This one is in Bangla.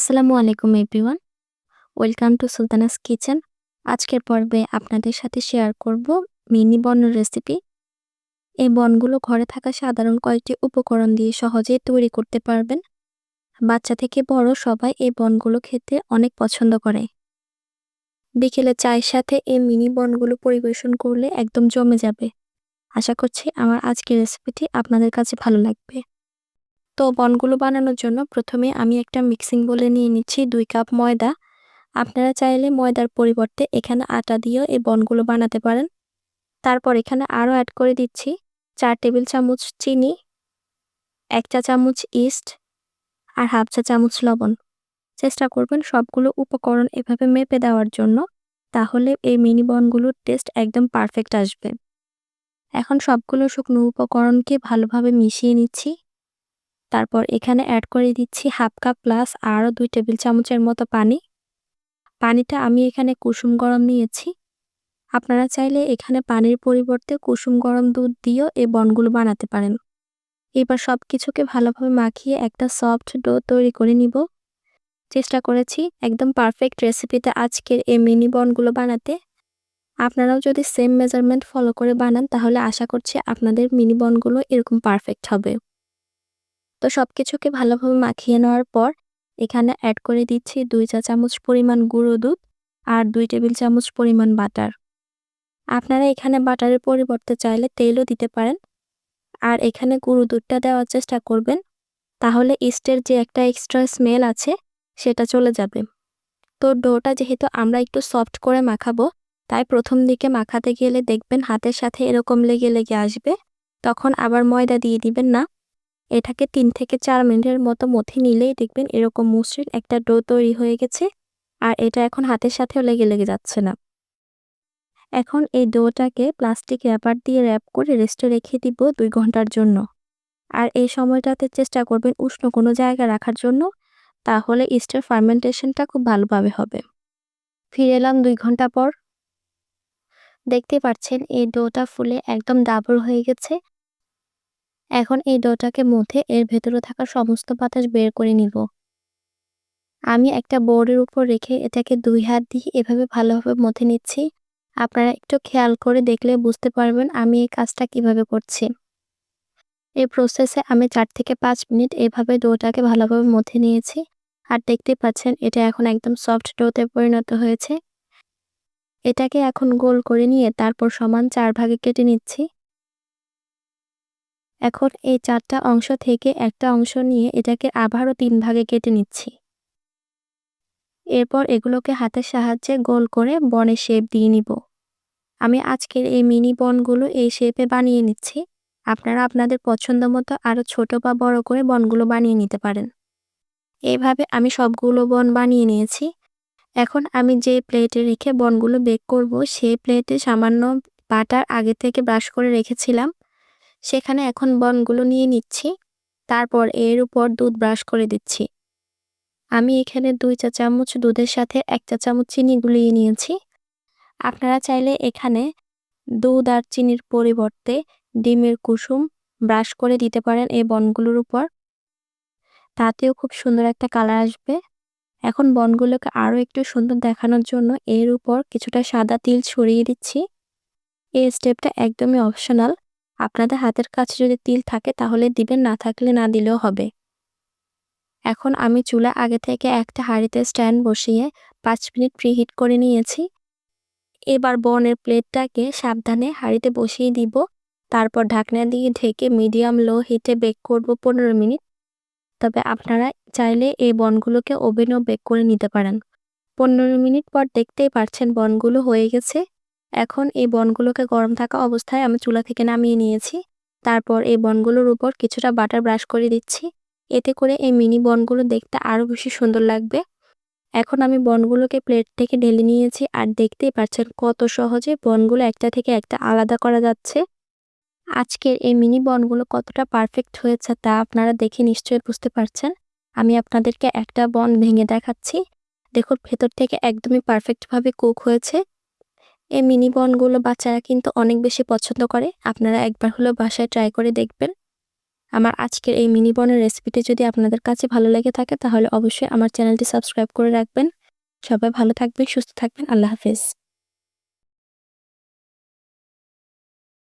আসসালামু আলাইকুম everyone. Welcome to Sultana's kitchen. আজকের পর্বে আপনাদের সাথে শেয়ার করব মিনি বনের রেসিপি। এই বনগুলো ঘরে থাকা সাধারণ কয়েকটি উপকরণ দিয়ে সহজেই তৈরি করতে পারবেন। বাচ্চা থেকে বড় সবাই এই বনগুলো খেতে অনেক পছন্দ করে। বিকেলে চায়ের সাথে এই মিনি বনগুলো পরিবেশন করলে একদম জমে যাবে। আশা করছি আমার আজকের রেসিপিটি আপনাদের কাছে ভালো লাগবে। তো বনগুলো বানানোর জন্য প্রথমে আমি একটা মিক্সিং বলে নিয়ে নিচ্ছি দুই কাপ ময়দা। আপনারা চাইলে ময়দার পরিবর্তে এখানে আটা দিয়েও এই বনগুলো বানাতে পারেন। তারপর এখানে আরও অ্যাড করে দিচ্ছি চার টেবিল চামচ চিনি, এক চা চামচ ইস্ট আর হাফ চা চামচ লবণ। চেষ্টা করবেন সবগুলো উপকরণ এভাবে মেপে দেওয়ার জন্য, তাহলে এই মিনি বনগুলোর টেস্ট একদম পারফেক্ট আসবে। এখন সবগুলো শুকনো উপকরণকে ভালোভাবে মিশিয়ে নিচ্ছি। তারপর এখানে অ্যাড করে দিচ্ছি হাফ কাপ প্লাস আরও দুই টেবিল চামচের মতো পানি। পানিটা আমি এখানে কুসুম গরম নিয়েছি। আপনারা চাইলে এখানে পানির পরিবর্তে কুসুম গরম দুধ দিয়েও এই বনগুলো বানাতে পারেন। এবার সব কিছুকে ভালোভাবে মাখিয়ে একটা সফট ডো তৈরি করে নিব। চেষ্টা করেছি একদম পারফেক্ট রেসিপিতে আজকের এই মিনি বনগুলো বানাতে। আপনারাও যদি সেম মেজারমেন্ট ফলো করে বানান তাহলে আশা করছি আপনাদের মিনি বনগুলো এরকম পারফেক্ট হবে। তো সব কিছুকে ভালোভাবে মাখিয়ে নেওয়ার পর এখানে অ্যাড করে দিচ্ছি দুই চা চামচ পরিমাণ গুঁড়ো দুধ আর দুই টেবিল চামচ পরিমাণ বাটার। আপনারা এখানে বাটারের পরিবর্তে চাইলে তেলও দিতে পারেন। আর এখানে গুঁড়ো দুধটা দেওয়ার চেষ্টা করবেন, তাহলে ইস্টের যে একটা এক্সট্রা স্মেল আছে সেটা চলে যাবে। তো ডোটা যেহেতু আমরা একটু সফট করে মাখাবো, তাই প্রথম দিকে মাখাতে গেলে দেখবেন হাতের সাথে এরকম লেগে লেগে আসবে, তখন আবার ময়দা দিয়ে দিবেন না। এটাকে তিন থেকে চার মিনিটের মতো মথে নিলেই দেখবেন এরকম মসৃণ একটা ডো তৈরি হয়ে গেছে। আর এটা এখন হাতের সাথেও লেগে লেগে যাচ্ছে না। এখন এই ডোটাকে প্লাস্টিক র্যাপার দিয়ে র্যাপ করে রেস্টে রেখে দিব দুই ঘণ্টার জন্য। আর এই সময়টাতে চেষ্টা করবেন উষ্ণ কোনো জায়গা রাখার জন্য, তাহলে ইস্টার ফার্মেন্টেশনটা খুব ভালোভাবে হবে। ফিরে এলাম দুই ঘণ্টা পর। দেখতে পাচ্ছেন এই ডোটা ফুলে একদম ডাবল হয়ে গেছে। এখন এই ডোটাকে মধ্যে এর ভেতরে থাকা সমস্ত বাতাস বের করে নিব। আমি একটা বোর্ডের উপর রেখে এটাকে দুই হাত দিয়ে এভাবে ভালোভাবে মথে নিচ্ছি। আপনারা একটু খেয়াল করে দেখলে বুঝতে পারবেন আমি এই কাজটা কীভাবে করছি। এই প্রসেসে আমি চার থেকে পাঁচ মিনিট এভাবে ডোটাকে ভালোভাবে মথে নিয়েছি। আর দেখতে পাচ্ছেন এটা এখন একদম সফট ডোতে পরিণত হয়েছে। এটাকে এখন গোল করে নিয়ে তারপর সমান চার ভাগে কেটে নিচ্ছি। এখন এই চারটা অংশ থেকে একটা অংশ নিয়ে এটাকে আবারও তিন ভাগে কেটে নিচ্ছি। এরপর এগুলোকে হাতের সাহায্যে গোল করে বনের শেপ দিয়ে নিব। আমি আজকের এই মিনি বনগুলো এই শেপে বানিয়ে নিচ্ছি। আপনারা আপনাদের পছন্দ মতো আরও ছোট বা বড় করে বনগুলো বানিয়ে নিতে পারেন। এইভাবে আমি সবগুলো বন বানিয়ে নিয়েছি। এখন আমি যে প্লেটে রেখে বনগুলো বেক করব, সেই প্লেটে সামান্য বাটার আগে থেকে ব্রাশ করে রেখেছিলাম। সেখানে এখন বনগুলো নিয়ে নিচ্ছি। তারপর এর উপর দুধ ব্রাশ করে দিচ্ছি। আমি এখানে দুই চা চামচ দুধের সাথে এক চা চামচ চিনি গুলিয়ে নিয়েছি। আপনারা চাইলে এখানে দুধ আর চিনির পরিবর্তে ডিমের কুসুম ব্রাশ করে দিতে পারেন এই বনগুলোর উপর। তাতেও খুব সুন্দর একটা কালার আসবে। এখন বনগুলোকে আরও একটু সুন্দর দেখানোর জন্য এর উপর কিছুটা সাদা তিল ছড়িয়ে দিচ্ছি। এই স্টেপটা একদমই অপশনাল আপনাদের হাতের কাছে যদি তিল থাকে, তাহলে দিবেন, না থাকলে না দিলেও হবে। এখন আমি চুলা আগে থেকে একটা হাঁড়িতে স্ট্যান্ড বসিয়ে পাঁচ মিনিট প্রিহিট করে নিয়েছি। এবার বনের প্লেটটাকে সাবধানে হাঁড়িতে বসিয়ে দিব। তারপর ঢাকনা দিয়ে ঢেকে মিডিয়াম লো হিটে বেক করব পনেরো মিনিট। তবে আপনারা চাইলে এই বনগুলোকে ওভেনও বেক করে নিতে পারেন। পনেরো মিনিট পর দেখতেই পারছেন বনগুলো হয়ে গেছে। এখন এই বনগুলোকে গরম থাকা অবস্থায় আমি চুলা থেকে নামিয়ে নিয়েছি। তারপর এই বনগুলোর উপর কিছুটা বাটার ব্রাশ করে দিচ্ছি। এতে করে এই মিনি বনগুলো দেখতে আরও বেশি সুন্দর লাগবে। এখন আমি বনগুলোকে প্লেট থেকে ঢেলে নিয়েছি আর দেখতেই পাচ্ছেন কত সহজে বনগুলো একটা থেকে একটা আলাদা করা যাচ্ছে। আজকের এই মিনি বনগুলো কতটা পারফেক্ট হয়েছে তা আপনারা দেখে নিশ্চয়ই বুঝতে পারছেন। আমি আপনাদেরকে একটা বন ভেঙে দেখাচ্ছি। দেখুন, ভেতর থেকে একদমই পারফেক্টভাবে কুক হয়েছে। এই মিনি বনগুলো বাচ্চারা কিন্তু অনেক বেশি পছন্দ করে। আপনারা একবার হলেও বাসায় ট্রাই করে দেখবেন। আমার আজকের এই মিনি বনের রেসিপিটি যদি আপনাদের কাছে ভালো লেগে থাকে, তাহলে অবশ্যই আমার চ্যানেলটি সাবস্ক্রাইব করে রাখবেন। সবাই ভালো থাকবেন, সুস্থ থাকবেন। আল্লাহ হাফেজ।